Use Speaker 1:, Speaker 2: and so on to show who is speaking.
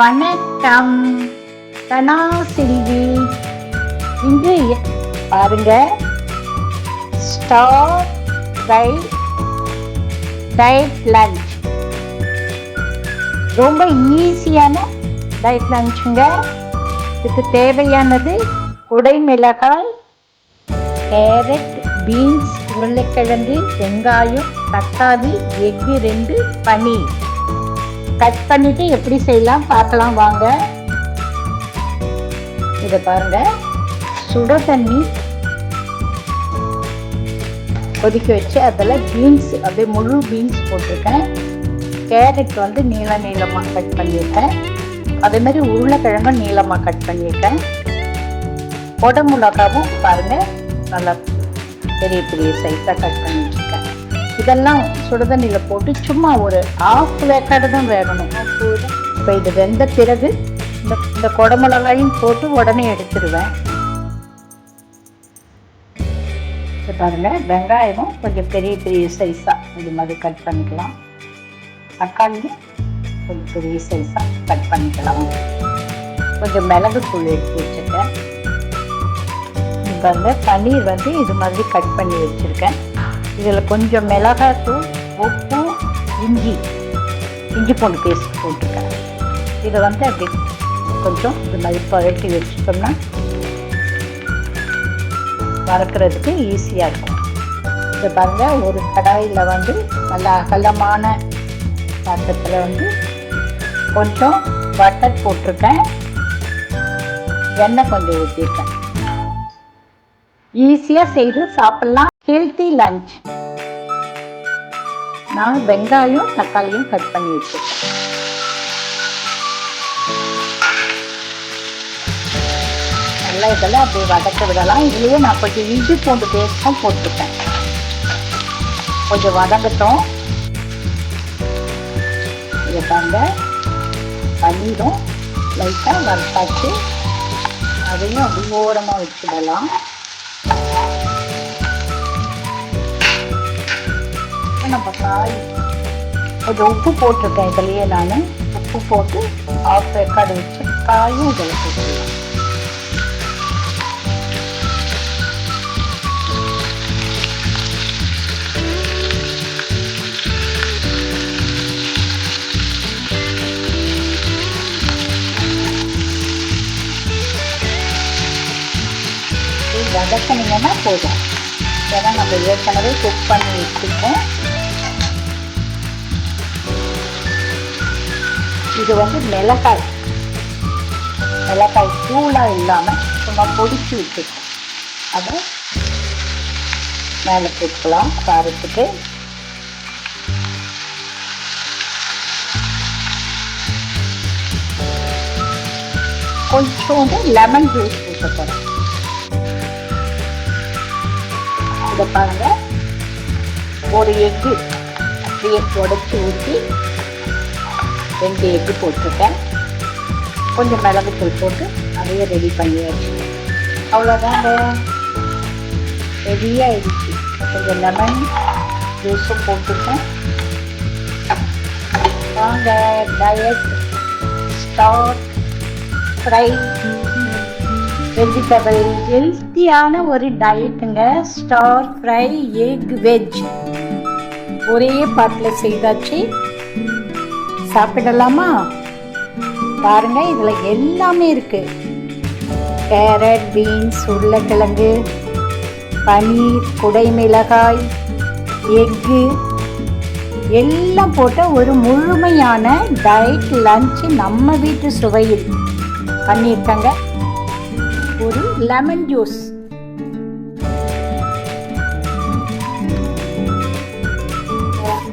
Speaker 1: வணக்கம். தனா செல்வி இன்று பாருங்க. ஸ்டார் ஃப்ரை டயட் லஞ்ச் ரொம்ப ஈஸியான டயட் லஞ்சுங்க இதுக்கு தேவையானது குடை மிளகாய் கேரட் பீன்ஸ் உருளைக்கிழங்கு வெங்காயம் தக்காளி எக்கு ரெண்டு பனீர் கட் பண்ணிட்டு எப்படி செய்யலாம் பார்க்கலாம் வாங்க. இதை பாருங்க. சுட தண்ணி கொதிக்க வச்சு அதில் பீன்ஸ் அப்படியே முழு பீன்ஸ் போட்டிருக்கேன். கேரட் வந்து நீள நீளமாக கட் பண்ணியிருக்கேன். அதே மாதிரி உருளைக்கிழங்கும் நீளமாக கட் பண்ணியிருக்கேன். உடம்புலக்காவும் பாருங்கள் பாருங்க நல்லா பெரிய பெரிய சைஸாக கட் பண்ணியிருக்கேன் இதெல்லாம் சுடுதண்ணியில் போட்டு சும்மா ஒரு ஆஃப் வேக்காடு தான் வேகணும். இப்போ இது வெந்த பிறகு இந்த இந்த குடமிளகாயும் போட்டு உடனே எடுத்துருவேன். இப்போ பாருங்க வெங்காயமும் கொஞ்சம் பெரிய பெரிய சைஸாக இது மாதிரி கட் பண்ணிக்கலாம். தக்காளியும் கொஞ்சம் பெரிய சைஸாக கட் பண்ணிக்கலாம். கொஞ்சம் மிளகு தூள் எடுத்து வச்சுருக்கேன். இப்போ வந்து பன்னீர் வந்து இது மாதிரி கட் பண்ணி வச்சுருக்கேன். இதில் கொஞ்சம் மிளகாத்தூள் உப்பு இஞ்சி இஞ்சி பூண்டு பேஸ்ட் போட்டிருக்கேன் இதை வந்து அப்படி கொஞ்சம் இது மாதிரி புரட்டி வச்சுட்டோம்னா வறுக்கிறதுக்கு ஈஸியாக இருக்கும். இதை பாருங்க ஒரு கடாயில் வந்து நல்ல அகலமான பாத்திரத்தில் வந்து கொஞ்சம் பட்டர் போட்டிருக்கேன். எண்ணெய் கொஞ்சம் ஊற்றிருக்கேன் ஈஸியாக செய்து சாப்பிட்லாம். Healthy lunch. நான் வெங்காயம் தக்காளியும் கட் பண்ணி வச்சிருக்கேன். நல்லா இதெல்லாம் அப்படியே வதக்க விடலாம். இதுலேயே நான் கொஞ்சம் இஞ்சி பூண்டு பேஸ்ட்டும் போட்டிருக்கேன் கொஞ்சம் வதங்கட்டும். இதை பாருங்க. பன்னீரும் லைட்டாக வறுத்தாச்சு. அதையும் அப்படி ஓரமாக வச்சுடலாம். நம்ம காய் கொஞ்சம் உப்பு போட்டிருக்கேன் இதுலேயே நான். உப்பு போட்டு ஆஃப் ரெக்கார்டு வச்சு காயும் இதில் போட்டுக்கலாம். வதக்கினீங்கன்னா போதும். ஏன்னா நம்ம ஏற்கனவே குக் பண்ணி வச்சுருக்கோம். இது வந்து மிளகாய். மிளகாய் தூளாக இல்லாமல் சும்மா பொடிச்சு வச்சுருக்கோம் அதை மேலே போட்டுக்கலாம் காரத்துக்கு கொஞ்சோண்டு லெமன் ஜூஸ் ஊற்ற போகிறேன் இதை பாருங்க. ஒரு எக்கு அப்படியே உடச்சி ஊற்றி ரெண்டு எக்கு போட்டிருக்கேன் கொஞ்சம் மிளகுத்தூள் போட்டு அதையே ரெடி பண்ணியாச்சு. அவ்வளோதாங்க ரெடியாகிடுச்சு கொஞ்சம் லெமன் ஜூஸும் போட்டுருக்கேன் வாங்க டயட் ஸ்டார்ட் ஃப்ரை வெஜிடபிள் ஹெல்த்தியான ஒரு டயட்டுங்க ஸ்டார் ஃப்ரை எக் வெஜ் ஒரே பாட்டில் செய்தாச்சு. சாப்பிடலாமா பாருங்க இதில் எல்லாமே இருக்கு. கேரட் பீன்ஸ் உருளைக்கிழங்கு பனீர் குடைமிளகாய் எக்கு. எல்லாம் போட்ட ஒரு முழுமையான டயட் லஞ்ச் நம்ம வீட்டு சுவையில். பண்ணியிருக்காங்க ஒரு லெமன் ஜூஸ்